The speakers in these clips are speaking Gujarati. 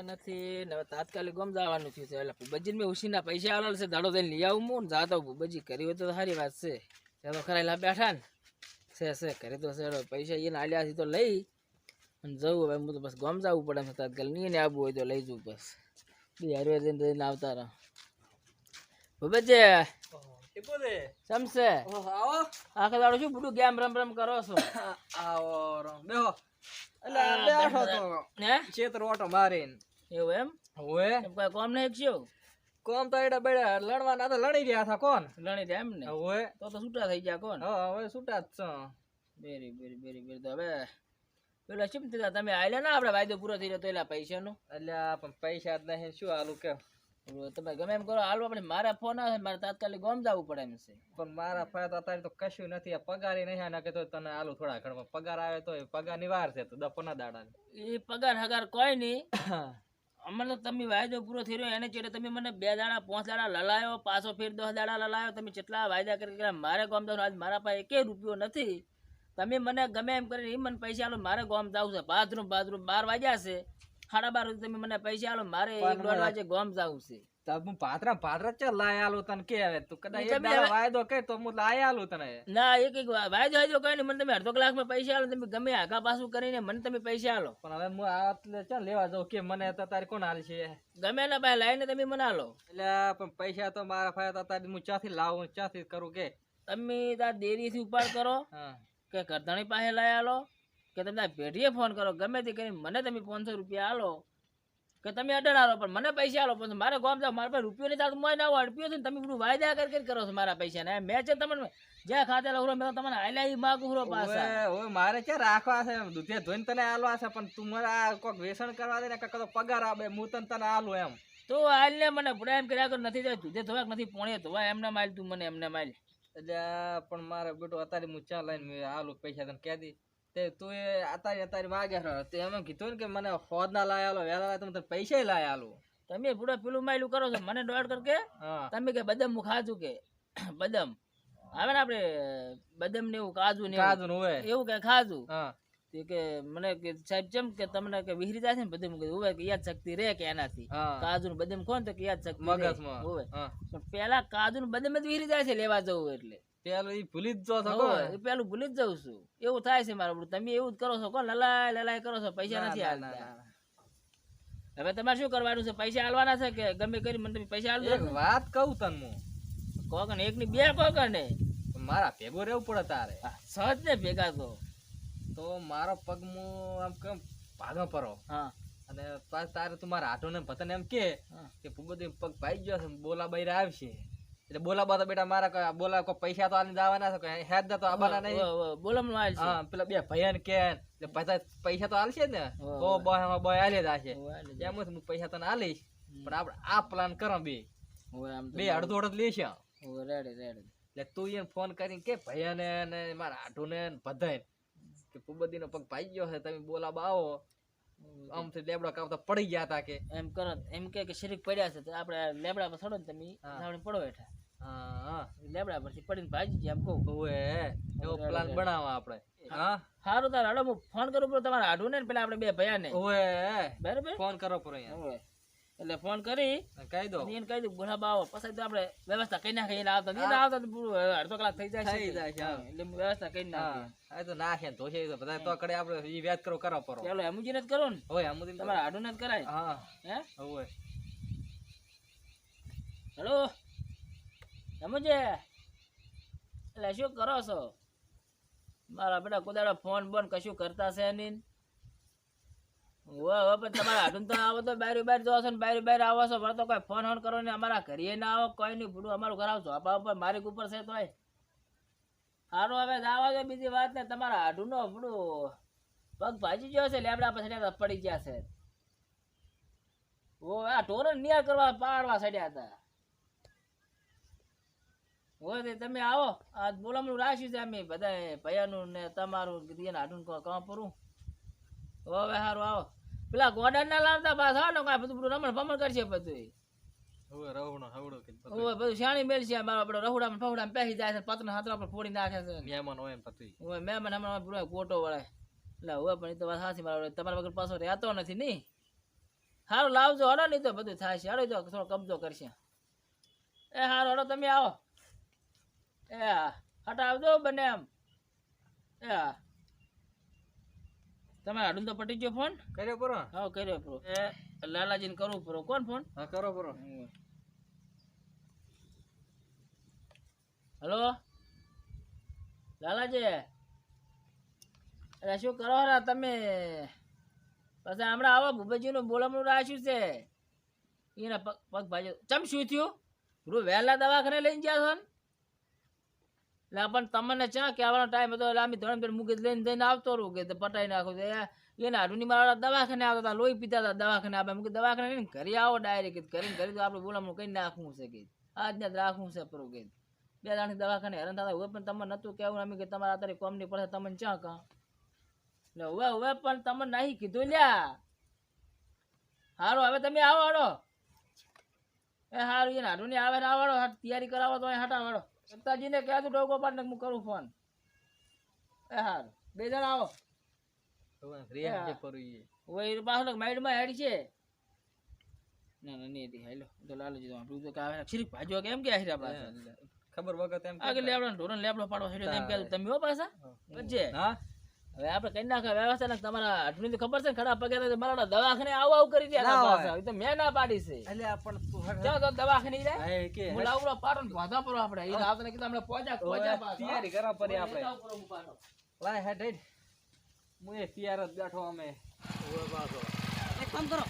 રૂપિયા નથી ને હવે તાત્કાલિક ગમ જવાનું થયું છે. એટલે ભૂબજી મેં ઉછીના પૈસા આવેલા છે દાડો થઈને લઈ આવું હું જાતો ભૂબજી કરી હોય તો સારી વાત છે. ચાલો ખરા બેઠા ને. છે છે કરી તો છે. પૈસા એને આલ્યા છે તો લઈ. અને જવું હવે હું તો બસ ગમ જવું પડે છે તાત્કાલિક. નહીં આવવું હોય તો લઈ જવું બસ. બી હારે જઈને જઈને આવતા રહો. ટીપો સમશે આવો. આખે દાડો શું બધું ગેમ રમ રમ કરો છો? આવો રમ. બેહો. એટલે બેઠો. તો. હે? ચેતર ઓટો મારીને. એવું એમ? ઓએ એમ કોઈ કોમ નહીં શું કોમ તો એડા બેડા લડવાના તો લડી રહ્યા હતા કોણ? લણી રહ્યા એમ ને ઓએ તો તો છૂટા થઈ ગયા કોણ? હા હવે છૂટા જ છો. બેરી બેરી બેરી બેરી તો હવે પેલા શું થતા? તમે આયલા ના આપડે વાયદો પૂરો થઈ રહ્યો પેલા પૈસા પૈસાનો? એટલે પણ પૈસા જ નહીં શું હાલું કે તમે ગમે એમ કરો હાલવા આપણે મારા ફોન આવે મારે તાત્કાલિક ગોમ જવું પડે એમ છે. પણ મારા ફાયદા અત્યારે તો કશું નથી આ એ નહીં આના કે તો તને આલુ થોડા ઘરમાં પગાર આવે તો પગારની વાર છે તો દપના દાડા એ પગાર હગાર કોઈ નહીં. અમને તમે વાયદો પૂરો થઈ રહ્યો એને ચેડે તમે મને બે દાડા પાંચ દાડા લલાયો પાછો ફેર દસ દાડા લલાયો તમે જેટલા વાયદા કરી મારે ગોમ જાવ આજ મારા પાસે એકે રૂપિયો નથી. તમે મને ગમે એમ કરીને મને પૈસા આલો મારે ગોમ જવું છે બાથરૂમ બાથરૂમ બાર વાગ્યા છે. સાડા બાર સુધી તમે મને પૈસા આલો મારે એક દોઢ વાગે ગોમ જાવ છે. હું પાત્રા પાત્રા ચાલ લાય આલું તને કે હવે? તું કદાચ એક દાડો વાયદો કે તો હું લાય આલું તને. ના એક એક વાયદો વાયદો કઈ નહીં મને તમે અડધો કલાકમાં પૈસા આલો તમે ગમે આગા પાછું કરીને મને તમે પૈસા આલો. પણ હવે હું આ એટલે ચાલ લેવા જાઉં કે મને તો તારે કોણ હાલ છે ગમે એના પાસે લાઈને તમે મને આલો. એટલે પણ પૈસા તો મારા ફાયદા તારે હું ચાથી લાવું ચાથી કરું કે? તમે તાર ડેરીથી ઉપાડ કરો કે કરધણી પાસે લઈ આલો કે તમે ભેટીએ પેઢીએ ફોન કરો. ગમે તે કરીને મને તમે પાંચસો રૂપિયા આલો. કે તમે અઢાર આલો પણ મને પૈસા આલો પણ મારે ગામ જાવ મારા પાસે રૂપિયો નહીં થતો મોય ના રૂપિયો છે ને તમે બધું વાયદા કરી કરી કરો છો મારા પૈસા ને મેં છે તમને જ્યાં ખાતે લઉં મેં તમને આલાઈ માગું હુરો પાસે ઓવે, મારે ક્યાં રાખવા છે દૂધે ધોઈને તને આલવા છે પણ તું મારે આ કોક વેસણ કરવા દે ને કાં તો પગાર આવે હું તને તને આલું એમ. તો હાલ ને મને બુડા એમ કર્યા કર નથી જાય દૂધે ધોવાક નથી પોણે ધોવા એમને માલ તું મને એમને માલ. એટલે પણ મારે બેટો અત્યારે હું ચા લઈને આલું પૈસા તને કહી દી. તે તું એ અત્યારે અત્યારે માગ્યા રહ્યો તે એમ કીધું ને કે મને ફોદ ના લાય આલો વેલા લાય તો તને પૈસા લાય આલું. તમે પૂરા પેલું માયલું કરો છો મને દોડ કર કે? તમે કે બદામ હું ખાધું કે? બદામ. આવે ને આપણે બદામ ને એવું કાજુ ને કાજુ નું હોય. એવું કે ખાજુ તે કે મને કે સાહેબ જેમ કે તમને કે વિહરી જાય છે ને કીધું હોય કે યાદ શક્તિ રે કે એનાથી? કાજુ નું બદામ કોણ તો કે યાદ શક્તિ મગજમાં. હોય પણ પેલા કાજુ નું બદામ જ વિહરી જાય છે લેવા જવું એટલે. પેલું ઈ ભૂલી જ જો એ પેલું ભૂલી જ જાઉં છું. એવું થાય છે મારું તમે એવું જ કરો છો કોણ લલાય લલાય કરો છો. પૈસા નથી આવતા હવે તમારે શું કરવાનું છે? પૈસા આલવાના છે કે ગમે કરી મને તમે પૈસા એક વાત કહું તને હું. કોક ને એક ની બે કોક ને. મારા ભેગો રહેવું પડે તારે. સહજ ને ભેગા તો. તો મારો પગ હું આમ કેમ ભાગો પરો હા. અને તારે તું મારા હાથો ને પતન એમ કે. કે પગ ભાઈ ગયો છે બોલા બહાર આવશે. એટલે બોલા બા તો બેટા મારા કોઈ બોલા કોઈ પૈસા તો આને દાવાના છે હેદ તો આવવાના નહીં. બોલમ નો હા પેલા બે ભૈયા ને કે એટલે પૈસા પૈસા તો આલશે ને. તો બોય બોય આલે જ આશે. હોવે, હાલે છે. એમ હું પૈસા તને આલીશ. પણ આપણે આ પ્લાન કરો બે. આમ તો બે અડધો અડધ લેશે. રેડી રેડી એટલે તું એને ફોન કરીને કે ભૈયાને ને મારા હાટુને ને બધાય કે પુબદીનો પગ ભાઈ ગયો છે તમે બોલાવા આવો. આમથી લેબડા કાપતા પડી ગયા તા કે. એમ કરો એમ કે શરીર શરીક પડ્યા છે તો આપણે લેબડા પર છોડો ને તમે પડો હેઠા. હા લેબડા પરથી પડીને ભાજી એમ કહું. ઓએ એવો પ્લાન બનાવવા આપણે. હા. સારું તાર હાડો હું ફોન કરું પડે તમારે આડું ને પેલા આપણે બે ભયા ને ઓએ બરાબર? ફોન કરો અહીંયા. એટલે ફોન કરી. કહી દો. એને કહી દઉં બોલા બાવો પછી તો આપણે વ્યવસ્થા કરી નાખીએ એને આવતા નહીં આવતા પૂરું અડધો કલાક થઈ જાય થઈ છે, એટલે વ્યવસ્થા કરી નાખીએ. આ તો નાખે તો બધા તો કડે આપણે એ વ્યાજ કરો કરો પરો. ચાલો એમુજી ને જ કરો ને? હોય આમુદી તમારે આડું ને જ કરાય. હા. હે? હોય હેલો. એમુજે એટલે શું કરો છો? મારા બેટા કુદાડો ફોન બોન કશું કરતા છે નહીં. હવે પણ તમારા આઢું તો આવો તો બારી બાર જો છો ને બારી બાર આવો છો. પણ તો કોઈ ફોન ફોન કરો ને અમારા ઘરે ના આવો કોઈ નહીં. ભૂડું અમારું ઘર આવશો આપા ઉપર મારી ઉપર છે તોય. સારું હવે આવા દો બીજી વાત ને. તમારા હાડું નો ભૂડું. પગ ભાજી ગયો છે લેબડા હતા, પડી ગયા છે. ઓ આ ટોરન નિયા કરવા પાડવા સડ્યા હતા. હોય તમે આવો. આ બોલામણું રાખ્યું છે અમે બધા ભૈયાનું ને તમારું કીધું હાડું કામ પૂરું. હવે સારું આવો. પેલા ગોડા ના લાવતા પાછા આવો ને કાંઈ બધું બધું રમણ ભમણ કરશે બધું હવે બધું શાણી મેલ છે મારો આપણો રहुડામાં ફहुડામાં પહેરી જાય છે પતરા હાથરા પર ફોડી નાખે છે. મહેમાન હોય મેં હમણાં પૂરો ગોટો વળે એટલે હવે પણ એ તો વાત સાચી મારો તમારા વગર પાછો રહેતો નથી નહીં. હારું લાવજો હડો નહીં તો બધું થાય છે હડો તો થોડો કબજો કરશે. એ સારું હડો તમે આવો. એ હા હટ આવજો બને એમ એ. તમે હાડું તો પટી ગયો ફોન? કર્યો પરો? હા કર્યો પરો. એ. લાલાજીને કરવું પરો. કોણ ફોન? હા કરો પરો. હલો? લાલાજી? અરે શું કરો રા તમે? પછી હમણાં આવો ભૂપેજીનું બોલામણું રાખ્યું છે. એના પગ પગ ભાજ્યો ચમ શું થયું? પૂરું વહેલા દવાખાને લઈને ગયા છો ને? એટલે પણ તમને ચા કહેવાનો ટાઈમ હતો? એટલે અમે ધોરણ પેર મૂકી લઈને જઈને આવતો રહું કે પટાઈ નાખો એને હાડુની મારા દવાખાને આવતા હતા, લોહી પીતા હતા દવાખાને. આપણે મૂકી દવાખાને લઈને ઘરે આવો ડાયરેક્ટ ઘરે ઘરે તો આપણે બોલામણું કઈ નાખવું છે કે? આજને જ રાખવું છે પરો કે. બે દાણી દવાખાને હેરાન થતા હોય પણ તમને નતું કેવું અમે કે તમારા અત્યારે કોમ નહીં પડે તમને ચા કા એટલે હવે હવે પણ તમને નહીં કીધું લ્યા. હારો, હવે તમે આવો હાડો. એ હારું, એને હાડુની આવે ને આવડો તૈયારી કરાવો તો અહીં હટા વાળો. સત્તાજીને કહે તું ડોગો પાડ ને હું કરું ફોન. એ હાર બે જણ આવો. ઓય માઇન્ડમાં હેડ છે. ના ના નહીં હતી હેલો તો લાલજી તો આપણું તો કાવે શીરીક ભાજો કેમ કે આહિરા ખબર વગર એમ આગળ લેવડો ઢોરણ લેબડો પાડો તેમ કે તમે હો પાછા? હા? હવે આપણે કઈ નાખે વ્યવસ્થા તમારા અઢળું ખબર છે ને ખરા પગે મારા દવાખાને આવું આવું કરી દે એ તો મેં ના પાડી છે. એટલે પણ તું તો દવાખાને જાય કે. હું લાવડો પાડો ભાધા પડો આપણે. ઈ આવતા કીધું આપણે પહોંચ્યા પહોંચ્યા તૈયારી કરવા પડે આપણે. લાવ પડો હું પાડો. લાય હેડ હેડ હું એ તૈયાર જ બેઠો અમે. એક કામ કરો.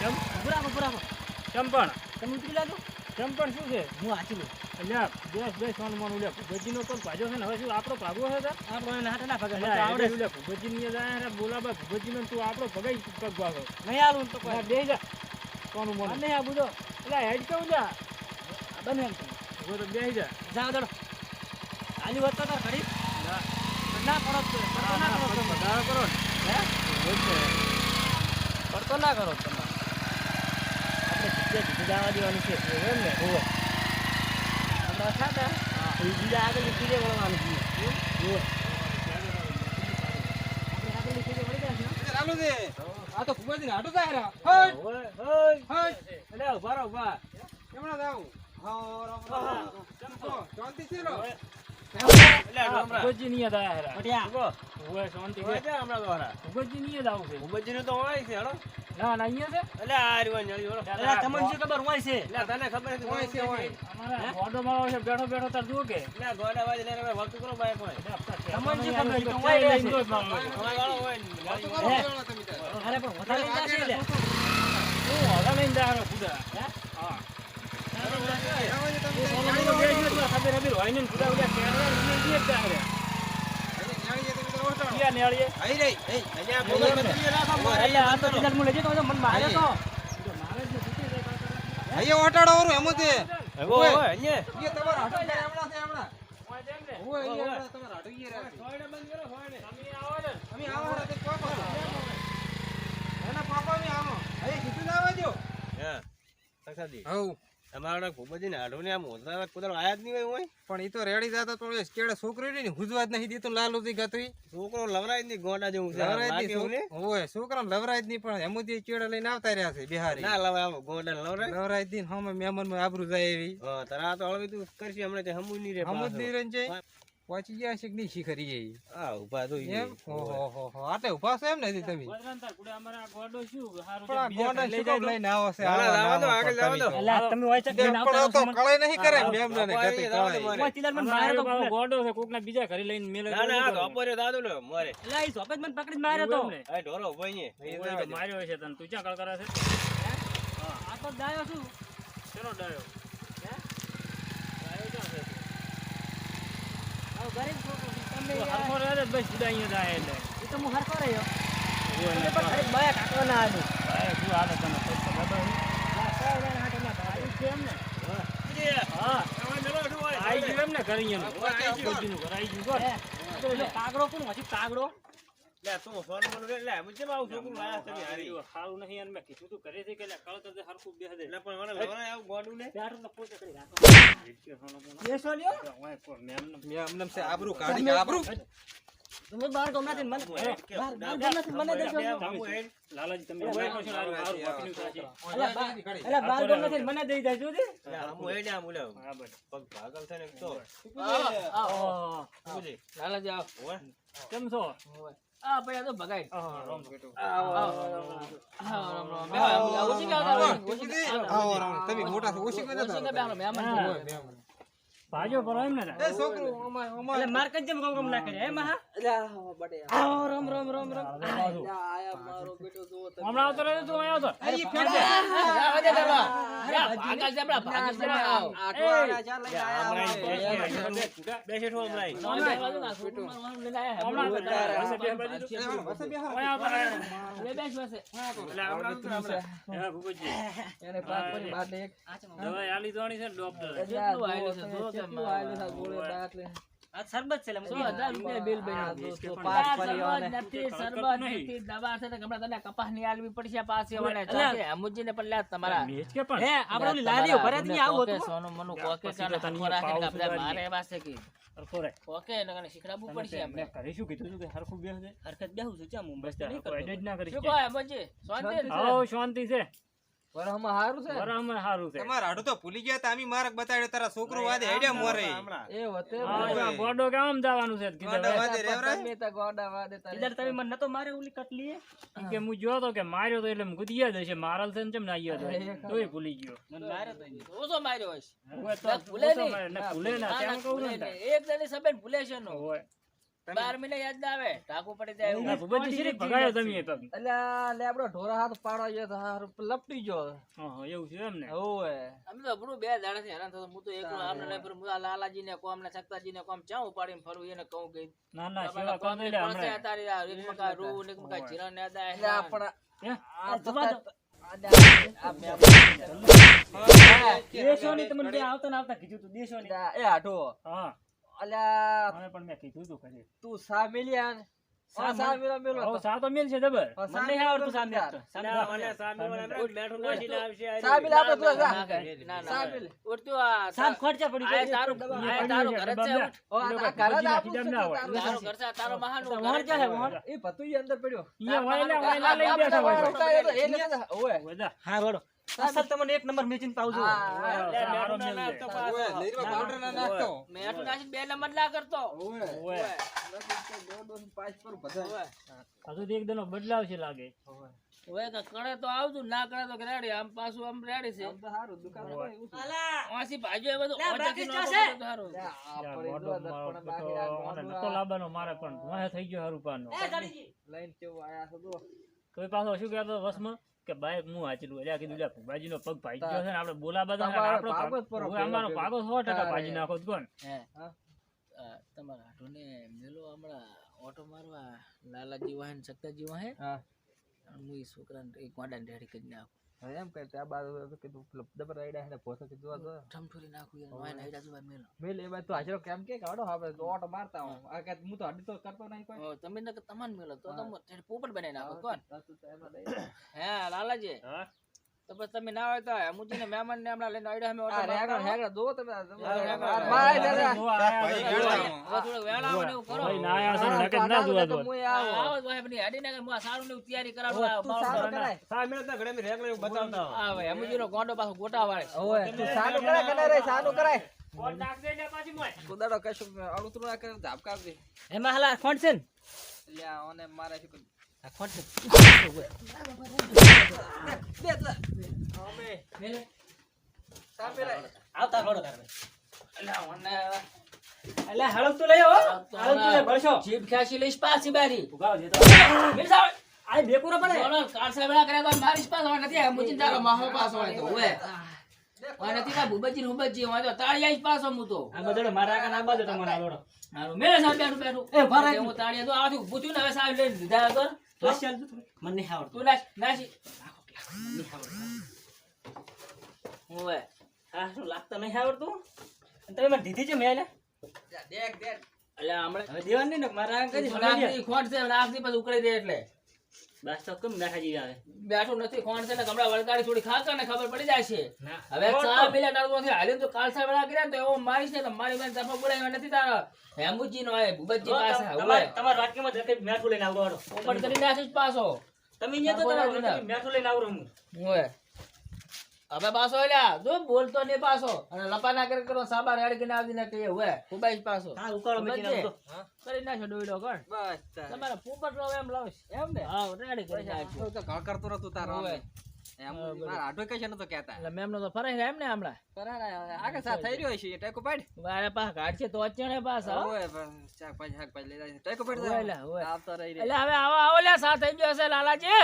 કેમ બરાબર બરાબર ચંપણ. તમે ઉતરી લાગો પણ શું છે? હું આચી લઉં અલ્યા બેસ બેસ મન મોન ઉલ્યા ભૂપતજીનો પણ ભાજો છે ને? હવે શું આપણો ભાગો છે? આપણો એને હાથે ના અલ્યા, આવડે ઉલ્યા ભૂપતજીની એ જાય ને બોલાવા ભૂપતજીનો તું આપણો ભગાઈ પગ ભાગો નહીં આલું તો કોઈ. બે જા સોનું મોન. નહીં આ બુજો એટલે હેડ કેવું જા બને એમ તો. બે જા. જાવ દડો. આલી વાત તો ઘડી. ના પડો તો. ના કરો તમે. વધારો કરો ને. છે. પડતો ના કરો તમે. આપણે જુદી જવા દેવાની છે. એમ ને? હોવે હમણાં ખાતા એ બીજા આગળ કીડે વળવાનું છે. આપણે જશે ચાલુ છે આ તો ખૂબ જ હાટું થાય રા ઓય, ઓય. હટ અલ્યા, ઊભા રહો, ઊભા. કેમણા જાવ હા રામ ચમકો શાંતિ છે રો અલ્યા, ભૂપતજી નહીં આયા હેરા. બઢિયા. ઊભો. ઓય, શાંતિ છે. ભૂપતજી નહીં જ આવું છે. ના, ના, અહીંયા છે? અલા, તમને શું ખબર હોય છે હોય છે હોય અમારા ગોડો માળો છે, બેઠો બેઠો તાર જુઓ કે તમને શું ખબર છે? હોય ચાય છે. લઈને જો જ મારો. કરો તમે અરે પણ વધારે જાશે લે. હું હવા લઈને જા ખુદા. હા. ખબર હોય ને ખુદા ઉડ્યા કેળવા ને જ જા રહ્યા. ન્યાળી તમે તો ઓટાડો ક્યાં નેળીએ? આઈ રહી અહીંયા બોલો બદલી રાખો એટલે આ તો રિઝલ્ટ મને લેજો તો મને માર્યો તો. મારે જ ને તૂટી જાય પાછળ. અહીંયા ઓટાડો વરું એમ તે ઓય, ઓય. એ તમારા હાટું છે હમણાં છે હમણાં ઓય, અહીંયા ઈ બંધ કરો. તમે આવો ને. અમે આવો તે પાપા એના પાપા ને આવો અહીં કીધું ના આવવા દો હોય પણ એ તો રેડી જાતો તો કેળે છોકરી ને હુજવા જ નહીં દીધું લાલુ થી ગતું છોકરો લવરાય જ નહીં ગોડા જેવું છે. ને? ઓય છોકરાને લવરાય જ નહીં પણ એમુથી ચેડે લઈને આવતા રહ્યા છે બિહારી. ના લવાય આમ ગોંડા લવરાય? લવરાય નહીં હમે મહેમાનમાં આબરૂ જાય એવી. હા તારે તો હળવી તું કરશી હમણાં તે હમુય નહીં રે હમુ. નહીં છે પહોંચી ગયા છે કે નહીં શીખરી જઈ આ ઊભા તો ઈ. એમ? ઓહો હો હો. આટે ઊભા છો એમ ને હજી તમે? ગોદરાન કુડે અમારે ગોડો શું? હારું પણ આ ગોંડા શું જાય લઈને આવો છે? ના, ના, આવા દો, આગળ. તમે તો. એટલે તમે હોય છે કે ના આવતા તો કળે નહીં કરે મેમ ને ગતિ જવા દો મારે. મને અમારે તો ગોડો છે કોકના બીજા ઘરે લઈને મેલે ના ના આ તો એવું દાદુ લો મારે. એટલે એ સોપેજ મને પકડી માર્યો તો. એ ઢોરો ઊભો અહીંયા. માર્યો છે તને. તું ક્યાં કળ કરે છે? આ તો ડાયો છું. ચલો ડાયો હે? ડાયો ક્યાં છે હવે ગરીબ છોકરો તમે હરખો રહે બસ સીધા અહીંયા જાય એટલે. એ તો હું હરખો રહ્યો. ઓય, તમે પણ ખાલી બયા કાઢવા ના શું હાલે તને? પૈસા ખબર ના એમ હા ગયું એમ ને ઘરે? તો પેલો કાગડો કોણ? હજી કાગડો? લે, તું સોનું મોનું લે, લે, હું કેમ આવું છોકરું લાયા છે હારી? એવું નહીં અને મેં કીધું તું ઘરેથી કે લે, કળ કરજે, હરખું બેસે દે. એટલે પણ મને લવરાય આવું ગોંડું ને? ચાર તો પોતે કરી રાખો. ભીડકે સોનો મોનો. બેસો લ્યો. ઓય, કોઈ મેમને મેં અમને છે આબરૂ કાઢી આબરૂ? તમે બહાર ગમનાથી મને કે- બહાર ગમનાથી મને દેજો બે-. લાલાજી તમે હું પછી હારું હારું બાકીનું થશે. અલા, બા- ગમનાથી મને દઈ દેજો દે હું હેડ આમ ઓલા હા બસ પગ ભાગલ થાય તો. છે? લાલાજી આવ. કેમ છો? આ ભાઈ આ તો ભગાય. આહ, રામ. રામ, તમે મોટા છો ઓછી. ભાજો પર એમ ને એ છોકરું અમાર અમાર. માર કઈ જેમ ગમ ના કરે હે મહા? રામ રામ રામ રામ. હમણાં આવતો રહ્યો તું અહીંયા આવતો. જા, ભાગલ છે આપણા, ભાગલ છે ને, આવો. હમણાં બે- બે શેઠો હમણાં. નોય બે બાજુ ના, છોકરું મારવાનું લઈને આયા. હમણાં હમણાં બધા બધા બે બાજુ તો. અહીંયા આવતો રહ્યો. બે બેસ પાસે. એટલે હમણાં તો હમણાં. એ ભૂપતજી. એને પાક પર બાદ એક દવા આલી દેવાની છે ડોક્ટર કેટલું આયેલું છે, જો કે કેટલું છે ગોળે દાંત લે. આ શરબત છે રૂપિયા બિલ દોસ્તો અને નથી, ખર્ચ નથી, દવા છે ને હમણાં તને આલવી પડશે પાછી વળે. અલ્યા. પણ લ્યા તમારા કે પણ હે આપણે ઓલી ભરે થી આવું હતું સોનું મનું કોકે કાલે તને. મારે એવા કે સરખો રે કોકે શીખડાવવું પડશે તે- એમને. શું કીધું હતું કે હરખું બેસ દે હરકત બેહું છું ચા મુંબઈ બસ ના કરીશ શું. કહો શાંતિ ને? શાંતિ છે વરહમાં હારું છે. બરાબર સારું છે. તમારા હાડું તો ભૂલી ગયા તા અમી માર્ગ બતાડ્યો તારા છોકરો વાદે હેડ્યા મોરે. એ વતે ગોડો કેમ જવાનું છે? કીધું વાદે રેવરાય? તમે તા ગોડા વાદે તારે. કીધર તમે મને નતો મારે ઓલી કટલી કે હું જોયો તો કે માર્યો તો એટલે મારલ છે ને તોય ભૂલી ગયો. મને મારે તો ઓછો માર્યો હશે. હવે તો ભૂલે નહીં. ભૂલે ના કહું ભૂલે ને એક દાડી સબેન ભૂલે છે નો. હોય. બાર મહિને યાદ ના આવે ટાંકું પડી જાય એવું. ભૂપતજી શરીફ ભગાયો તમે એ પગ અલ્યા લેબડો ઢોરા હાથ પાડવા ગયો તો હારું લપટી ગયો હા, હા, એવું છે એમ ને ઓવે અમે તો આપણું બે દાડાથી હેરાન થતો હું તો એકલો આમને લઈ ફરું. હું આ લાલાજીને કોમ ને સત્તાજીને કોમ ચા ઉપાડીને ફરું એને કહું કે ના ના સેવા કોમ એટલે પડશે તારી આ એક મકા રૂ ને એક મકા જીરા ને આદા એટલે આપણા આ જવા દો. દેશો ની તમને આવતા ને આવતા કીધું તું દેશો ની એ હા અલ્યા મને પણ મેં કીધું તું ખરી તું સા મિલ્યા ને? હા અસલ તમને એક નંબર મેચિંગ ના પાવડર ના નાખતો. મેઠું બે નંબર ના કરતો. ઓવે. હજુ એક દનો બદલાવ છે લાગે. કે કરે તો આવતું ના કરે તો રેડી આમ પાછું આમ રેડી છે. આમ તો હારું દુકાન હોય એવું ભાજો એ બધું લે, નો ચાલશે. સારું. લે, આ યાર, પડી ગોડો જો મારો પણ. વાહે થઈ ગયો હરુપાનો એ જાડીજી. લઈને કેવું આયા છે જો. તોય પાછો શું કહેતો વસમાં? કે બાઈક હું વાંચેલું એટલે કીધું લે ભાજીનો પગ ભાઈ ગયો છે ને આપણે બોલાવા બધા તમારો આપણો અમારો ભેગો ભાગો સો ટકા ભાજી નાખો છો કોણ? હે. હા. આ તમારા હાથોને મેલો હમણાં ઓટો મારવા લાલાજી વાહન સત્તાજી વાહે. હા. હું એ છોકરાને એક ને રેડી કરી નાખું. એમ કે આ બાજુ કીધું ડબર રાઈડા હે ને પોતે કીધું આ તો ઠમઠુરી નાખું યાર વાહન નાઈડા જોવા મેલો. મેલ એ બાજુ તો હાજરો કેમ કે કાઢો આપણે તો ઓટો મારતા હું. આ કે હું તો હડી તો કરતો નહીં કોઈ. ઓ, તમે કે તમાન મેલો તો તમે પોપટ બનાવી નાખો કોણ? હે લાલાજી. હા? તો બસ તમે ના હોય તો અમુજીને મહેમાન ને હમણાં લઈને આઈડા અમે ઓટો આ રેગડ મારતા રેગડ તમે. હા, ભાઈ છે. ગયો. હવે થોડુંક વહેલા આવો ને એવું કરો ભાઈ ના આયા છે નકે ના જોવા દો. હું આવો. આવો ભાઈ બધી હાડી નાખે, હું સારું ને તૈયારી કરાવું આ સારું કરાય. સામે હતા ઘરે મે રેગલે બતાવતા. આ ભાઈ અમુજીનો ગોંડો પાછો ગોટા વાળે ઓય તું સારું કરાય કે ના રે, સારું કરાય. ફોન નાખ દે ને પાછી મોય. કુદાડો કશું અળુતરું આ કરે, ઝાપકા દે એમાં હાલા ફોન છે ને એટલે ઓને મારે શું કરું? આવતા ખોડો તારે એટલે ઓને એટલે હળક તો લઈ આવો હળક લઈ ભરશો જીભ ખેંચી લઈશ પાછી બારી ઉગાવ જે તો મિલ સાહેબ, આ પડે બોલો, કાર સાહેબડા કર્યા તો મારી હોય નથી તારો માહો પાસ હોય તો હોય હોય નથી કા ને હોય તો તાળિયા જ પાસો હું તો આ બધો મારા કાન આ બાજુ તમારે લોડો હારું, મેરે સાહેબ બેઠું બેઠું એ હું તાળિયા તો આથી ઊભું ને હવે સાહેબ લઈને દીધા આગળ મને નહીં આવડતું. તું નાખ નાસી હોય આ શું લાગતા નહીં આવડતું? અને તમે મને દીધી છે મેં એટલે દેખ, દેખ. એટલે હમણાં હવે દેવાનું નહીં ને મારા આંગણ ખોટ છે નાખની પછી ઉકળી દે એટલે. બસ તો કેમ બેઠા જેવી આવે? બેઠું નથી કોણ છે ને કમળા વળગાડી થોડી ખાકર ને ખબર પડી જાય છે. હવે ચા પેલા નાળું નથી હાલ્યું તો કાલસા વેળા કર્યા તો એવો છે ને તો મારી બેન તમે બોલાવ્યો નથી તારા. હેમુજી નો એ ભૂપતજી પાસે તમારે તમારા વાટકીમાં જતે મેઠું લઈને આવડો ઓપન કરી નાખીશ પાછો તમે અહીંયા તો તમારા મેઠું લઈને આવડો હું. ઓય હવે પાછો એલા જો બોલતો નહીં પાછો? અને લપા ના કરી કરો સાબા રેડ કરીને આવી ને કહીએ હવે ખુબાઈશ પાછો હા ઉકાળો મે ભૂપતજી, કરી નાખો ડોઈડો કર બસ તમારે પોપટ લો એમ લાવશ એમ ને? હા રેડી કરી નાખો તો ઘર કરતો રતો તારો. એમ મારા છે નતો કહેતા. એટલે મેમનો તો ફરાઈ રહ્યા એમ ને હમણાં? પરાણા આગળ સા થઈ રહ્યો છે ટેકો પાડ. વારે ઘાટ છે તો અચણે પાસ હો. ઓય બસ હાક શાકભાજી લઈ જાય. ટેકો પાડ ઓય ઓય. આવતો રહી એટલે હવે આવો આવો લે સા થઈ ગયો હશે લાલાજી.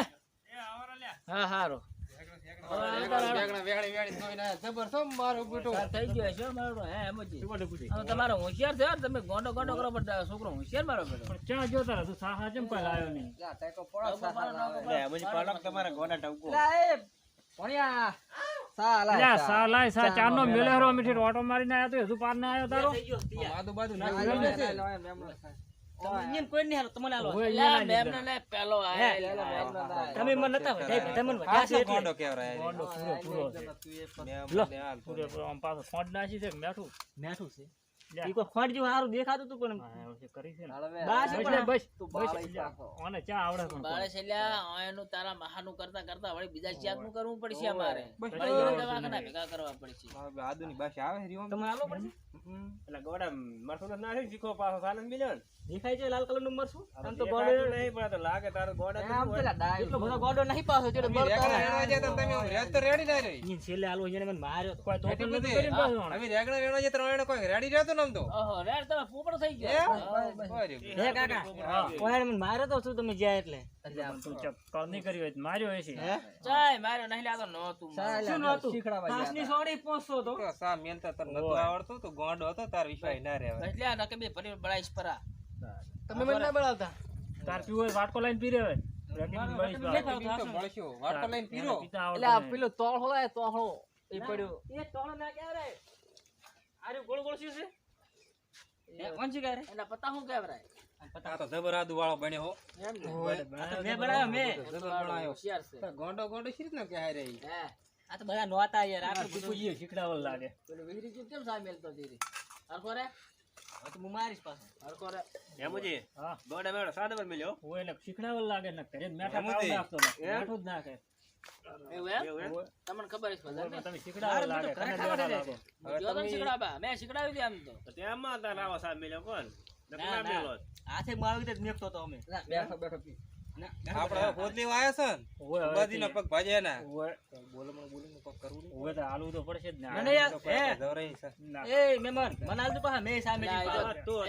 એ આવો લે હા વેગણી ધોઈને જબર છો મારો બેટો સા થઈ ગયો હશે હો મારો હે એમ જ હવે તમારો હોશિયાર થયો તમે ગોંડો ગોંડો કરો છોકરો હોશિયાર મારો બેટો ક્યાં જોતા? તું સાહા નહીં તમારા ગોડા ટવકો. ભણ્યા સા સા ચારનો મેલેરો અમીથી ઓટો મારીને આયો તો હજુ પાર ના આવ્યો તારો બાજુ ના મેમનો તમે કોઈ નહીં હાલો તમને હાલો. ઓય, લ્યા, અહીંયા ના મેમને લે. પેલો હે, આયા લે, મેમનો ના તમે મને નતા વધાય તમે મને છે આટલો કેવરાય ગોંડો પૂરો પૂરો. લો. મને હાલ તો. પૂરે પૂરો. આમ પાછો ફોડ નાખી છે મેઠું? મેઠું છે. ઈ કોઈ ખોટ જેવું સારું દેખાતું હતું પણ હા, એવું છે, કરી છે બસ બસ પણ. બસ, તું બસ, બાળા લ્યા. પાછો. ઓને ચા આવડે પણ બાળે છે લ્યા એનું તારા મહાનું કરતા કરતા વળી બીજા નું કરવું પડશે અમારે? વળી દવાખાના ભેગા કરવા પડશે. આદુની ભાષા આવે તમને પડશે? એટલે ગોડા મરસું ના શીખો પાછો સાનંદ મિલ્યો ને. દેખાય છે લાલ કલરનું મરસું આમ તો ગોડો નહીં, પણ તો લાગે તારો ગોડા આમ તો ડાય એટલો બધો ગોડો નહીં પાછો એટલે રેગણા હોય. રેડવા જતા તમે રેડ તો રેડી ના રહી. ઈ છેલે આલો જેને મને માર્યો કોઈ તો તો નથી. અમે રેગણા રેડવા જતા ને એને કોઈ રેડી રહેતો ને આમ તો ઓહો રેડ તો પોપડો થઈ ગયો. હે? કાકા. કોઈ મને માર્યો તો શું તમે જ્યાં એટલે? પણ તું ચક્કર નહીં કરી હોય માર્યો હશે. ચાય માર્યો નહીં લાતો નહોતું મારું. શું નહોતું? ઘાસની સોડી પહોંચતો તો. તો સા મેન તો તને નતું આવડતું તો ગોંડો હતો તાર વિશ્વાસ ના રહેવાય. એટલે આ નકે બે ફરી બળાઈશ પરા. તમે મને ના બોલાવતા. તાર પીવો હોય વાટકો લઈને પી રહ્યો હોય. આવડતું તોળો લાય તોળો એ પડ્યો. એ તોળો ના ક્યારે અરે ગોળ ગોળ શું છે? એ કોણ છે ક્યારે એના પતા હું કહેવાય? આ તો જબર આદુ વાળો બન્યો હો. એમ ને. મેં બનાવ્યો મેં. જબર બનાયો હોશિયાર છે. તો ગોંડો ગોંડો શી રીતના કહે રહી આ તો બધા નોતા યાર આપણે પૂછીએ, શીખડાવલ લાગે. પેલું વીરી કેમ સામેલ તો હરખો રે? તો હું મારીશ પાછો હરખો રે હેમુજી, હા ગોડા મેળો સાદો પર મિલ્યો. હોય એટલે શીખડાવલ લાગે ને ઘરે મેઠા એમ જ ખાવા તે. નાખતો મેઠું જ નાખે એવું એમ એવું એમ? તમને ખબર છે તમે શીખડાવલ લાગે દે. લાગો. જો. મેં શીખડાવી હતી આમ તો તો તેમાં તાર આવો સાહેબ મિલ્યો કોણ? હાથે મારી રીતે જ મેકતો તો અમે બેઠો બેઠો આપણે હવે પોતલી છે ને. હવે પગ ભાજે ના. પગ કરવું. તો હાલવું તો પડશે જ ને. મને એ પાછા જવરાઈ છે. એ મહેમાન મને પાછા મેં સામે તો-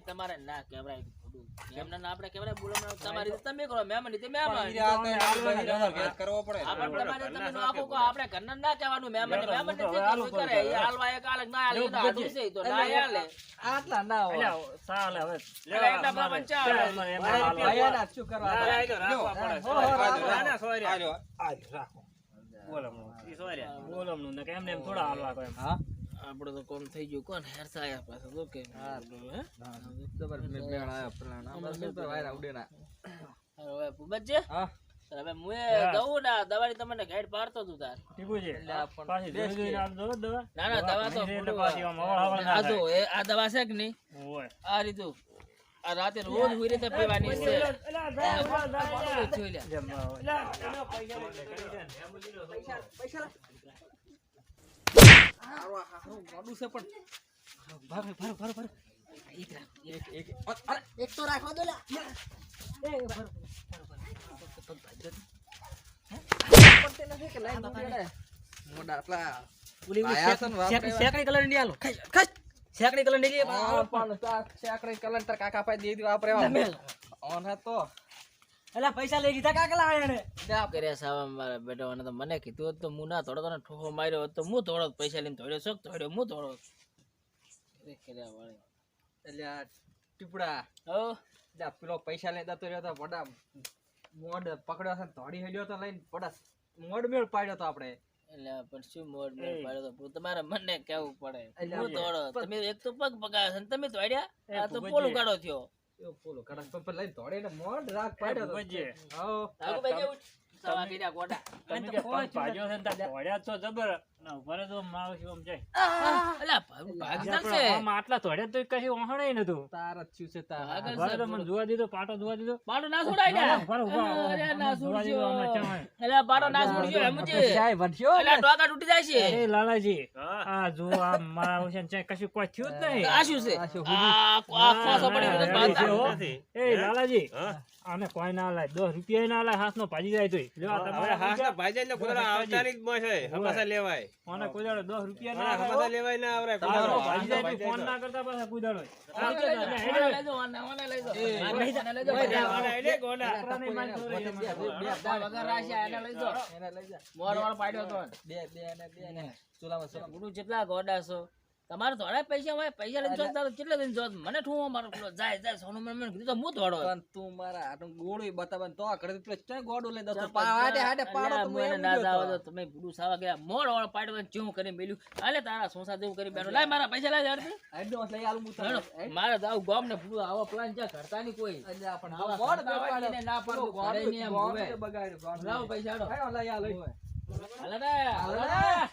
તમારે ના થોડું એમને ના આપણે કહેવાય બોલો તમારી રીતે તમે કરો મહેમાન રીતે ને આલુ ભેદ કરવો પડે આપણે તમારે તમે નો આખું આપણે ઘરના ના કહેવાનું મહેમાન મેં તો- મહેમાન હું તો ને શું કરે એ હાલવા એક હાલે ના હાલે તો આધું છે તો ના હાલે આટલા ના હોય અલ્યા, હવે એટલે એટલા પંચાવન. એમ ના શું કરવા ના, ના, તો રાખવા પડે. હો, હો. ના, ના. આલ્યો, આલ્યો, રાખો. બોલમનું. ઈ સોર્યા. બોલમનું ને કે એમને થોડા હાલવા કહો એમ. આપણો તો કોમ થઈ ગયું કોણ હેરસા આયા પાછા તો કે હે? જબર મેળ આયો પેલા ના બસ તો વાયરા ઉડે હવે ભૂપતજી, હા હવે હું દઉં ને દવાની તમને ગાઈડ પાડતો તું તાર ટીપુ છે. પાછી જોઈ જોઈને આમ દો દવા. ના ના દવા તો આ જો આ દવા છે કે નહીં હોય. આ રીતું આ રાતે રોજ હુઈ રીતે પીવાની છે જેમ, અ, મોડું છે પણ ભારો ભારો ભારો ભારો એક. તો રાખો દો લા. પડતે નથી કે લાઈન નથી રે મોડા આટલા ઓલી ઓલી આયા છે ને વાપરે. શેકડી શેકડી કલર કલર તા કાકા પાસે દે વાપરે ઓન હતો એલા પૈસા લઈ લીધા કાકલા એને એને કર્યા સાવા મારા બેટો અને તો મને કીધું હતું તો હું ના થોડો તને ઠોકો માર્યો હતો તો હું થોડો પૈસા લઈને થોડ્યો શોખ થોડ્યો હું થોડો કર્યા વાળી. એટલે આ ટીપડા હો? એટલે પેલો પૈસા લઈને જતો રહ્યો તો વડા મોડ પકડ્યો છે ધોડી હેડ્યો તો લઈને વડા મોડ મેળ પાડ્યો તો આપણે. એટલે પણ શું મોડ મેળ પાડ્યો તો? તમારે મને કેવું પડે? હું થોડો તમે એક તો પગ પગાવ્યો છે તમે થોડ્યા એ આ તો પોલું કાઢો થયો. એવો પોલો પપ્પા દોડે ને રાગ પાડ્યો તો. આવો. આગળ ભાઈ જેવું સવા કર્યા ગોડા તમે જે પગ છે ને તાર ધોળ્યા તો જબર ના ઊભા રહો તો મારો શું આમ જાય. અલા ભાગ ભાગ આજે ચાલશે. આપણે આમ આટલા ધોળ્યા તો કશું ઓહણાય નતું. તાર જ છે તાર. આગળ તો મને જોવા દીધો પાટો જોવા દીધો. પાડો ના છોડાય ને. ઊભા રહો, ઊભા રહો. અરે ના છોડજો. અલા પાડો ના છોડજો એમ છે. ચાય વધ્યો અલા ટોકા તૂટી જાય છે. અરે લાલાજી હા. આ જો આ મારા ઓશન ચાય કશું કોઈ થયું જ નહીં. આ શું છે? આ આ આ પડી ગયો ના, બાંધતા. એ લાલાજી આને કોઈ ના લાય દસ રૂપિયા ના લાય હાથ નો ભાજી જાય તો લ્યો આ હવે તમારા હાસના ભાઈજાનને ખોદરા આવતાની જ મોય છે. લેવાય. કોને કુદાડો દસ રૂપિયા ના હો. લેવાય ના આવરે ખોદરા જાય ફોન ના કરતા પાછા બધા એને છોડે, બે- બે- બે- વગર રાખ્યા, એને લઈ જાઓ. એને લઈ જા. મોર વાળો પાડ્યો તો બે બે ને બે ને ચૂલામાં. ગુરુ જેટલા ગોડા છો તમારે થોડા પૈસા હોય પૈસા લઈને જોત તારે કેટલા દિન જોત? મને ઠું મારો પેલો જાય જાય સોનું મને મને કીધું તો હું થોડો પણ તું મારા હાથનું ગોળું બતાવે તો આ કરે તો પેલો ક્યાં ગોળું લઈને દસ પાડે. હાડે પાડો તો હું ના. જાવ તો તમે ભૂડું સાવા ગયા. મોળ વાળો પાડવા ચું કરી મેલ્યું. અલે તારા સોસા જેવું કરી બેઠો. લાય મારા પૈસા લાય યાર Advance લઈ આલું હું તને. મારે જાવ ગામ ને ભૂડું આવો પ્લાન છે કરતા ની કોઈ. અલ્યા, પણ આવા ગોળ હોય ના પાડું, ગોળ ને ગોળ. બગાડ્યો, ગોળ લાવો પૈસા. હેડો, લઈ. આલો. હાલે હાલે.